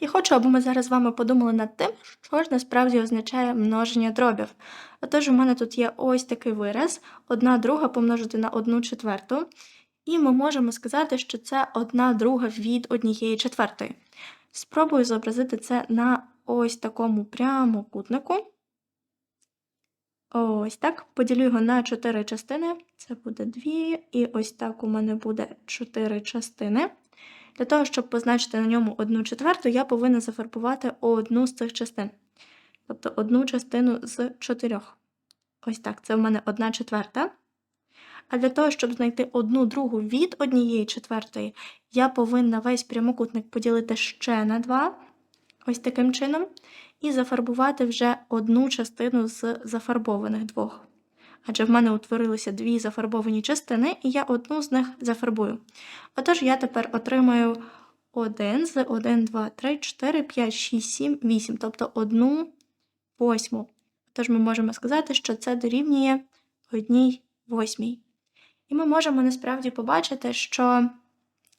І хочу, аби ми зараз з вами подумали над тим, що ж насправді означає множення дробів. Отож, у мене тут є ось такий вираз: 1 друга помножити на 1 четверту. І ми можемо сказати, що це 1 друга від однієї четвертої. Спробую зобразити це на ось такому прямокутнику. Ось так. Поділю його на 4 частини. Це буде 2. І ось так у мене буде 4 частини. Для того, щоб позначити на ньому одну четверту, я повинна зафарбувати одну з цих частин. Тобто одну частину з чотирьох. Ось так, це в мене одна четверта. А для того, щоб знайти одну другу від однієї четвертої, я повинна весь прямокутник поділити ще на два, ось таким чином, і зафарбувати вже одну частину з зафарбованих двох. Адже в мене утворилися дві зафарбовані частини, і я одну з них зафарбую. Отож, я тепер отримаю 1 з 1, 2, 3, 4, 5, 6, 7, 8, тобто 1 восьму. Тож ми можемо сказати, що це дорівнює 1 восьмій. І ми можемо насправді побачити, що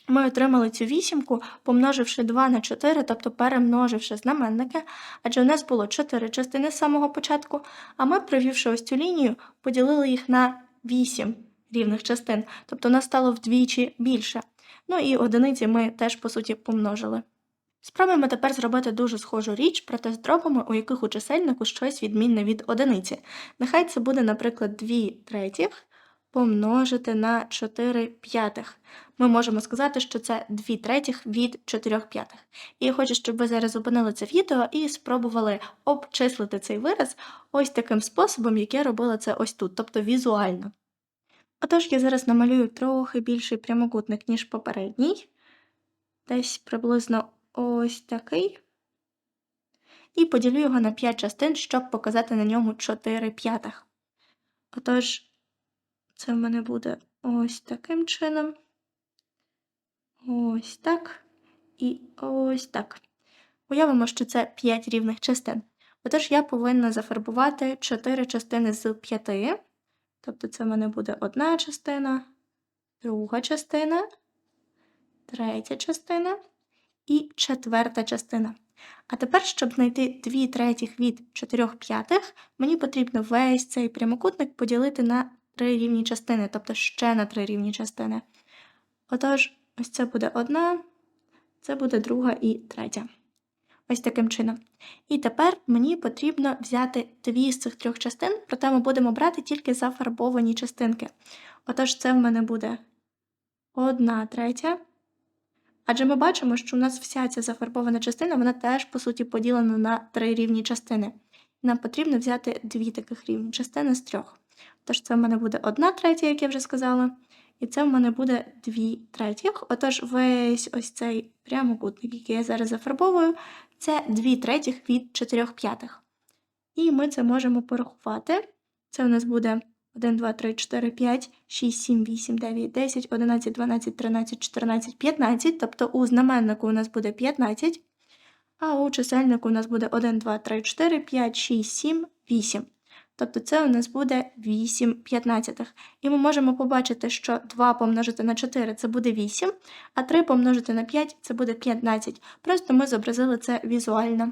ми отримали цю вісімку, помноживши 2 на 4, тобто перемноживши знаменники, адже у нас було 4 частини з самого початку, а ми, провівши ось цю лінію, поділили їх на 8 рівних частин, тобто нас стало вдвічі більше. Ну і одиниці ми теж, по суті, помножили. Спробуємо тепер зробити дуже схожу річ, проте з дробами, у яких у чисельнику щось відмінне від одиниці. Нехай це буде, наприклад, 2 третіх помножити на 4 п'ятих. Ми можемо сказати, що це 2 третіх від 4 п'ятих. І я хочу, щоб ви зараз зупинили це відео і спробували обчислити цей вираз ось таким способом, як я робила це ось тут, тобто візуально. Отож, я зараз намалюю трохи більший прямокутник, ніж попередній. Десь приблизно ось такий. І поділю його на 5 частин, щоб показати на ньому 4 п'ятих. Отож, це в мене буде ось таким чином. Ось так. І ось так. Уявимо, що це 5 рівних частин. Отож, я повинна зафарбувати 4 частини з 5. Тобто, це в мене буде одна частина, друга частина, третя частина і четверта частина. А тепер, щоб знайти 2 третіх від 4 п'ятих, мені потрібно весь цей прямокутник поділити на три рівні частини, тобто ще на три рівні частини. Отож, ось це буде одна, це буде друга і третя. Ось таким чином. І тепер мені потрібно взяти дві з цих трьох частин, проте ми будемо брати тільки зафарбовані частинки. Отож, це в мене буде одна третя. Адже ми бачимо, що у нас вся ця зафарбована частина, вона теж, по суті, поділена на три рівні частини. Нам потрібно взяти дві таких рівні частини з трьох. Тож це в мене буде одна третя, як я вже сказала, і це в мене буде дві третіх. Отож, весь ось цей прямокутник, який я зараз зафарбовую, це дві третіх від 4 п'ятих. І ми це можемо порахувати. Це у нас буде 1, 2, 3, 4, 5, 6, 7, 8, 9, 10, 11, 12, 13, 14, 15. Тобто у знаменнику у нас буде 15, а у чисельнику у нас буде 1, 2, 3, 4, 5, 6, 7, 8. Тобто це у нас буде 8 п'ятнадцятих. І ми можемо побачити, що 2 помножити на 4 це буде 8, а 3 помножити на 5 це буде 15. Просто ми зобразили це візуально.